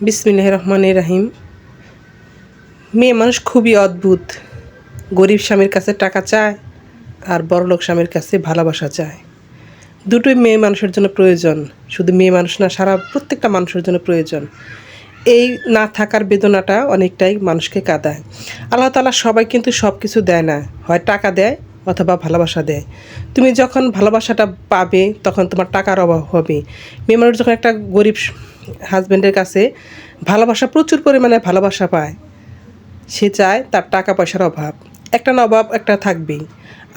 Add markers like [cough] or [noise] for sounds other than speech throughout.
বিসমিল্লাহ রহমান রাহিম। মেয়ে মানুষ খুবই অদ্ভুত। গরিব স্বামীর কাছে টাকা চায়, আর বড়লোক স্বামীর কাছে ভালোবাসা চায়। দুটোই মেয়ে মানুষের জন্য প্রয়োজন। শুধু মেয়ে মানুষ না, সারা প্রত্যেকটা মানুষের জন্য প্রয়োজন। এই না থাকার বেদনাটা অনেকটাই মানুষকে কাঁদায়। আল্লাহ তালা সবাই কিন্তু সব কিছু দেয় না। হয় টাকা দেয় অথবা ভালোবাসা দেয়। তুমি যখন ভালোবাসাটা পাবে, তখন তোমার টাকার অভাব হবে। মেয়ে মানুষ যখন একটা গরিব হাজব্যান্ডের কাছে ভালোবাসা প্রচুর পরিমাণে ভালোবাসা পায়, সে চায় তার টাকা পয়সার অভাব। একটা না অভাব, একটা থাকবেই।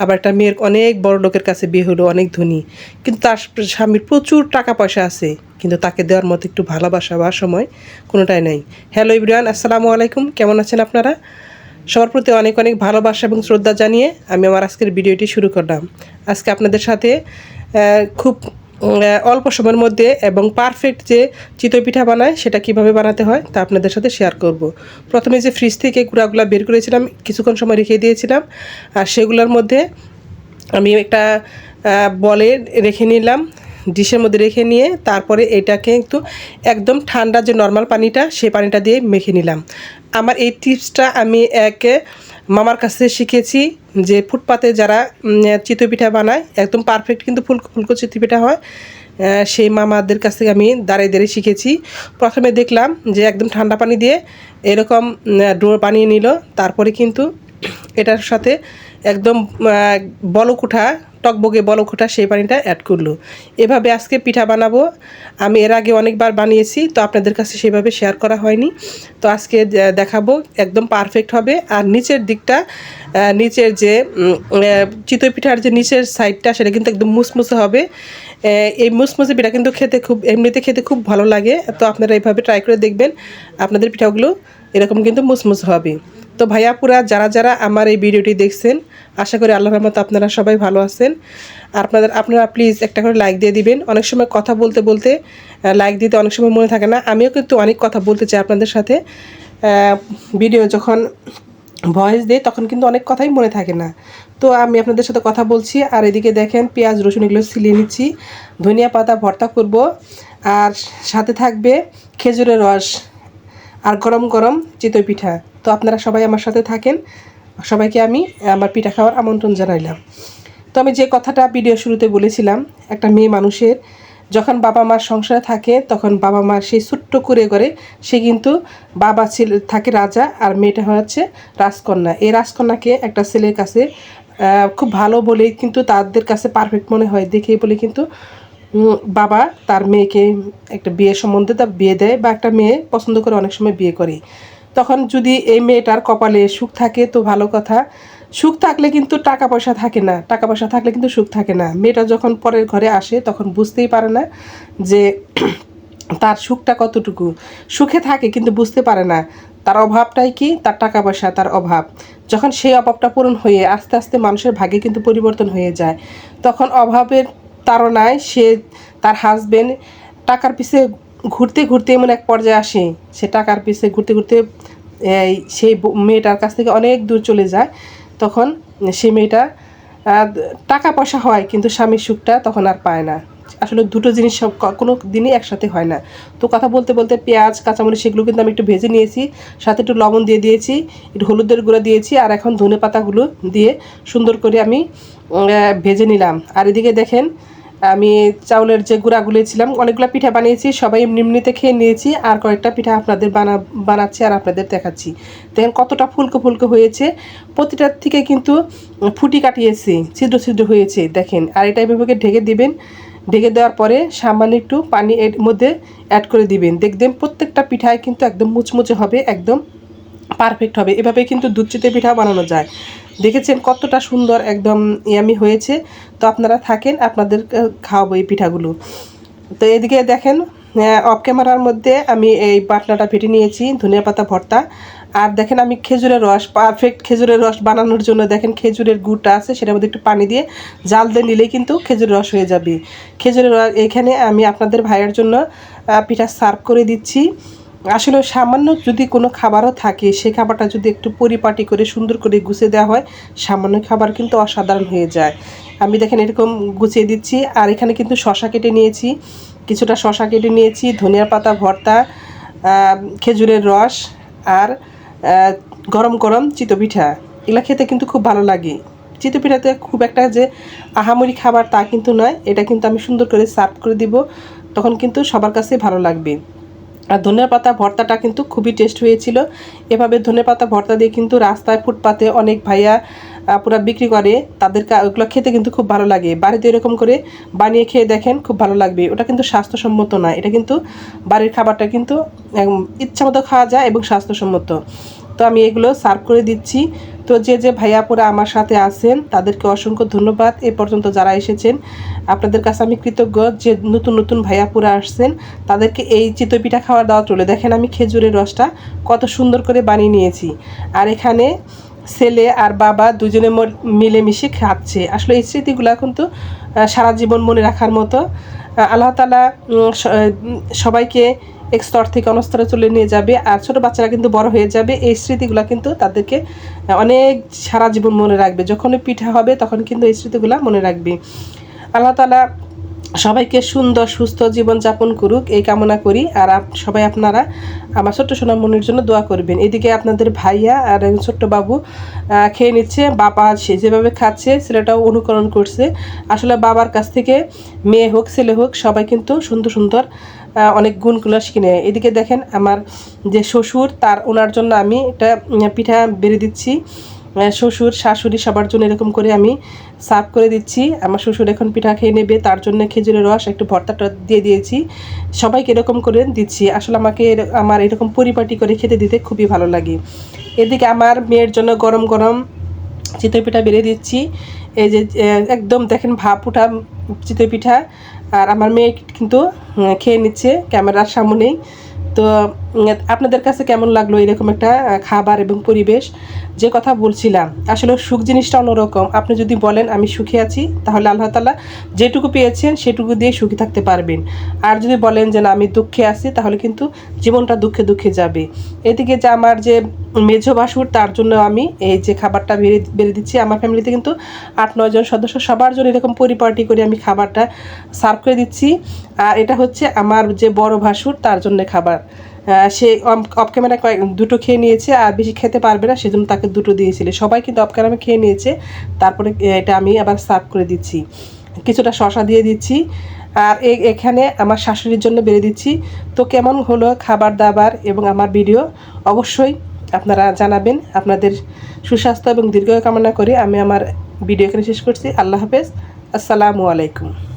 আবার একটা মেয়ের অনেক বড় লোকের কাছে বিয়ে হলো, অনেক ধনী। কিন্তু তার স্বামীর প্রচুর টাকা পয়সা আছে, কিন্তু তাকে দেওয়ার মতো একটু ভালোবাসা বা সময় কোনোটাই নেই। হ্যালো ইব্রিয়ান আসসালামু আলাইকুম। কেমন আছেন আপনারা? সবার প্রতি অনেক অনেক ভালোবাসা এবং শ্রদ্ধা জানিয়ে আমি আমার আজকের ভিডিওটি শুরু করলাম। আজকে আপনাদের সাথে খুব অল্প সময়ের মধ্যে এবং পারফেক্ট যে চিতই পিঠা বানায় সেটা কীভাবে বানাতে হয় তা আপনাদের সাথে শেয়ার করব। প্রথমে যে ফ্রিজ থেকে গুঁড়াগুলা বের করেছিলাম, কিছুক্ষণ সময় রেখে দিয়েছিলাম আর সেগুলোর মধ্যে আমি একটা বলে রেখে নিলাম। ডিশের মধ্যে রেখে নিয়ে তারপরে এটাকে একটু একদম ঠান্ডা যে নর্মাল পানিটা সেই পানিটা দিয়ে মেখে নিলাম। আমার এই টিপসটা আমি এক মামার কাছে শিখেছি যে ফুটপাতে যারা চিতই পিঠা বানায়, একদম পারফেক্ট কিন্তু ফুলকো ফুলকো চিতই পিঠা হয় সেই মামাদের কাছ থেকে আমি দাঁড়িয়ে দাঁড়িয়ে শিখেছি। প্রথমে দেখলাম যে একদম ঠান্ডা পানি দিয়ে এরকম ডো বানিয়ে নিল। তারপরে কিন্তু এটার সাথে একদম বলকুঠা টকবগে বলকুঠা সেই পানিটা অ্যাড করল। এভাবে আজকে পিঠা বানাবো। আমি এর আগে অনেকবার বানিয়েছি, তো আপনাদের কাছে সেভাবে শেয়ার করা হয়নি। তো আজকে দেখাবো, একদম পারফেক্ট হবে। আর নিচের দিকটা নিচের যে চিতই পিঠার যে নিচের সাইডটা সেটা কিন্তু একদম মুসমুসে হবে। এই মুসমুসে পিঠা কিন্তু খেতে খুব, এমনিতে খেতে খুব ভালো লাগে। তো আপনারা এইভাবে ট্রাই করে দেখবেন, আপনাদের পিঠাগুলো এরকম কিন্তু মুসমুস হবে। তো ভাইয়া পুরা যারা যারা আমার এই ভিডিওটি দেখছেন, আশা করি আল্লাহর রহমতে আপনারা সবাই ভালো আছেন। আর আপনাদের আপনারা প্লিজ একটা করে লাইক দিয়ে দিবেন। অনেক সময় কথা বলতে বলতে লাইক দিতে অনেক সময় মনে থাকে না। আমিও কিন্তু অনেক কথা বলতে চাই আপনাদের সাথে। ভিডিও যখন ভয়েস দেয় তখন কিন্তু অনেক কথাই মনে থাকে না। তো আমি আপনাদের সাথে কথা বলছি, আর এদিকে দেখেন পেঁয়াজ, রসুন এগুলো ছিলিয়ে নিচ্ছি। ধনিয়া পাতা ভর্তা করব। আর সাথে থাকবে খেজুরের রস আর গরম গরম চিতই পিঠা। তো আপনারা সবাই আমার সাথে থাকেন। সবাইকে আমি আমার পিঠা খাওয়ার আমন্ত্রণ জানাইলাম। তো আমি যে কথাটা ভিডিও শুরুতে বলেছিলাম, একটা মেয়ে মানুষের যখন বাবা মার সংসারে থাকে, তখন বাবা মার সেই ছোট্ট করে করে সে কিন্তু বাবা ছেলে, থাকে রাজা আর মেয়েটা হচ্ছে রাজকন্যা। এই রাজকন্যাকে একটা ছেলের কাছে খুব ভালো বলে কিন্তু তাদের কাছে পারফেক্ট মনে হয়। দেখে বলে কিন্তু বাবা তার মেয়েকে একটা বিয়ে সম্বন্ধে তার বিয়ে দেয় বা একটা মেয়ে পছন্দ করে অনেক সময় বিয়ে করে। তখন যদি এই মেয়েটার কপালে সুখ থাকে, তো ভালো কথা। সুখ থাকলে কিন্তু টাকা পয়সা থাকে না। টাকা পয়সা থাকলে কিন্তু সুখ থাকে না। মেয়েটা যখন পরের ঘরে আসে, তখন বুঝতেই পারে না যে [clears throat] তার সুখটা কতটুকু। সুখে থাকে কিন্তু বুঝতে পারে না। তার অভাবটাই কি? তার টাকা পয়সা, তার অভাব। যখন সেই অভাবটা পূরণ হয়ে আস্তে আস্তে মানুষের ভাগে কিন্তু পরিবর্তন হয়ে যায়। তখন অভাবের তাড়নায় সে, তার হাজবেন্ড টাকার পিছে ঘুরতে ঘুরতে এমন এক পর্যায়ে আসে, সে টাকার পিছে ঘুরতে ঘুরতে সেই মেয়েটার কাছ থেকে অনেক দূর চলে যায়। তখন সে মেয়েটা টাকা পয়সা হয়, কিন্তু স্বামীর সুখটা তখন আর পায় না। আসলে দুটো জিনিস সব কোনো দিনই একসাথে হয় না। তো কথা বলতে বলতে পেঁয়াজ, কাঁচামরিচ সেগুলো কিন্তু আমি একটু ভেজে নিয়েছি, সাথে একটু লবণ দিয়ে দিয়েছি, একটু হলুদের গুঁড়া দিয়েছি, আর এখন ধনে পাতাগুলো দিয়ে সুন্দর করে আমি ভেজে নিলাম। আর এদিকে দেখেন আমি চাউলের যে গুঁড়াগুলো ছিলাম, অনেকগুলো পিঠা বানিয়েছি, সবাই এমনি এমনিতে খেয়ে নিয়েছি, আর কয়েকটা পিঠা আপনাদের বানা, বানাচ্ছি আর আপনাদের দেখাচ্ছি। দেখেন কতটা ফুলকো ফুলকো হয়েছে প্রতিটার থেকে কিন্তু ফুটি কাটিয়েছে, ছিদ্র ছিদ্র হয়েছে, দেখেন। আর এটা এভাবে ঢেকে দিবেন, ঢেকে দেওয়ার পরে সামান্য একটু পানি এর মধ্যে অ্যাড করে দিবেন। দেখবেন প্রত্যেকটা পিঠায় কিন্তু একদম মুচমুচে হবে, একদম পারফেক্ট হবে। এভাবে কিন্তু দুধ চিতে পিঠা বানানো যায়। দেখেছেন কতটা সুন্দর একদম ইয়ামি হয়েছে। তো আপনারা থাকেন, আপনাদের খাওয়াবো এই পিঠাগুলো। তো এদিকে দেখেন অফ ক্যামেরার মধ্যে আমি এই বাটনাটা ফেটে নিয়েছি, ধনিয়া পাতা ভর্তা। আর দেখেন আমি খেজুরের রস পারফেক্ট খেজুরের রস বানানোর জন্য দেখেন খেজুরের গুড়টা আছে, সেটার মধ্যে একটু পানি দিয়ে জাল দিয়ে নিলেই কিন্তু খেজুরের রস হয়ে যাবে। খেজুরের রস এখানে আমি আপনাদের ভাইয়ের জন্য পিঠা সার্ভ করে দিচ্ছি। আসলে সামান্য যদি কোনো খাবারও থাকে, সে খাবারটা যদি একটু পরিপাটি করে, সুন্দর করে গুছিয়ে দেওয়া হয়, সামান্য খাবার কিন্তু অসাধারণ হয়ে যায়। আমি দেখেন এরকম গুছিয়ে দিচ্ছি, আর এখানে কিন্তু শশা কেটে নিয়েছি। কিছুটা শশা কেটে নিয়েছি, ধনিয়ার পাতা, ভর্তা খেজুরের রস, আর গরম গরম চিতো পিঠা। এগুলো খেতে কিন্তু খুব ভালো লাগে। চিতো পিঠাতে খুব একটা যে আহামরি খাবার তা কিন্তু নয়। এটা কিন্তু আমি সুন্দর করে সার্ভ করে দিব, তখন কিন্তু সবার কাছে ভালো লাগবে। আর ধনে পাতা ভর্তাটা কিন্তু খুবই টেস্ট হয়েছিল। এভাবে ধনে পাতা ভর্তা দিয়ে কিন্তু রাস্তায় ফুটপাতে অনেক ভাইয়া পুরো বিক্রি করে তাদের ওগুলো খেতে কিন্তু খুব ভালো লাগে। বাড়িতে এরকম করে বানিয়ে খেয়ে দেখেন, খুব ভালো লাগবে। ওটা কিন্তু স্বাস্থ্যসম্মত না। এটা কিন্তু বাড়ির খাবারটা কিন্তু ইচ্ছা মতো খাওয়া যায় এবং স্বাস্থ্যসম্মত। তো আমি এগুলো সার্ভ করে দিচ্ছি। তো যে যে ভাইয়াপুরা আমার সাথে আছেন, তাদেরকে অসংখ্য ধন্যবাদ। এ পর্যন্ত যারা এসেছেন, আপনাদের কাছে আমি কৃতজ্ঞ যে, নতুন নতুন ভাইয়াপুরা আসছেন, তাদেরকে এই চিতই পিঠা খাওয়ার দাওয়াত রইল। দেখেন আমি খেজুরের রসটা কত সুন্দর করে বানিয়ে নিয়েছি। আর এখানে ছেলে আর বাবা দুজনে মল- মিলেমিশে খাচ্ছে। আসলে এই স্মৃতিগুলো কিন্তু সারা জীবন মনে রাখার মতো। আল্লাহ তালা সবাইকে এক স্তর থেকে অন্য স্তরে চলে নিয়ে যাবে। আর ছোটো বাচ্চারা কিন্তু বড় হয়ে যাবে। এই স্মৃতিগুলো কিন্তু তাদেরকে অনেক সারা জীবন মনে রাখবে। যখনই পিঠা হবে, তখন কিন্তু এই স্মৃতিগুলো মনে রাখবে। আল্লাহ তালা সবাইকে সুন্দর, সুস্থ জীবন যাপন করুক, এই কামনা করি। আর সবাই আপনারা আমার ছোট্ট সোনামনির জন্য দোয়া করবেন। এদিকে আপনাদের ভাইয়া আর ছোট্ট বাবু খেয়ে নিচ্ছে। বাবা সে যেভাবে খাচ্ছে, ছেলেটাও অনুকরণ করছে। আসলে বাবার কাছ থেকে মেয়ে হোক, ছেলে হোক, সবাই কিন্তু সুন্দর সুন্দর অনেক গুণগুলো শিখে নেয় এদিকে দেখেন আমার যে শ্বশুর, তার ওনার জন্য আমি এটা পিঠা বেড়ে দিচ্ছি। শ্বশুর, শাশুড়ি সবার জন্য এরকম করে আমি সার্ভ করে দিচ্ছি। আমার শ্বশুর এখন পিঠা খেয়ে নেবে, তার জন্য খেজুরের রস, একটু ভর্তাটা দিয়ে দিয়েছি। সবাইকে এরকম করে দিচ্ছি। আসলে আমাকে আমার এরকম পরিপাটি করে খেতে দিতে খুবই ভালো লাগে। এদিকে আমার মেয়ের জন্য গরম গরম চিতই পিঠা বেড়ে দিচ্ছি। এই যে একদম দেখেন ভাপ উঠা চিতই পিঠা। আর আমার মেয়ে কিন্তু খেয়ে নিচ্ছে, ক্যামেরার সামনেই। তো আপনাদের কাছে কেমন লাগল এরকম একটা খাবার এবং পরিবেশ? যে কথা বলছিলাম, আসলে সুখ জিনিসটা অন্যরকম। আপনি যদি বলেন, আমি সুখে আছি, তাহলে আল্লাহ তালা যেটুকু পেয়েছেন, সেটুকু দিয়ে সুখী থাকতে পারবেন। আর যদি বলেন যে, না, আমি দুঃখে আছি, তাহলে কিন্তু জীবনটা দুঃখে দুঃখে যাবে। এদিকে যে আমার যে মেঝো বাসুর তার জন্য আমি এই যে খাবারটা বেড়ে বেড়ে দিচ্ছি। আমার ফ্যামিলিতে কিন্তু আট, নয় জন সদস্য, সবার জন্য এরকম পরিপাটি করে আমি খাবারটা সার্ভ করে দিচ্ছি। আর এটা হচ্ছে আমার যে বড় ভাসুর, তার জন্য খাবার। সে অফ ক্যামেরা কয়েক, দুটো খেয়ে নিয়েছে আর বেশি খেতে পারবে না, সেজন্য তাকে দুটো দিয়েছিল। সবাই কিন্তু অফ ক্যামেরা খেয়ে নিয়েছে, তারপরে এটা আমি আবার সার্ভ করে দিচ্ছি। কিছুটা শশা দিয়ে দিচ্ছি, আর এখানে আমার শাশুড়ির জন্য বেড়ে দিচ্ছি। তো কেমন হলো খাবার দাবার এবং আমার ভিডিও? অবশ্যই আপনারা জানাবেন। আপনাদের সুস্বাস্থ্য এবং দীর্ঘ কামনা করে আমি আমার ভিডিও এখানে শেষ করছি। আল্লাহ হাফেজ। আসসালামু আলাইকুম।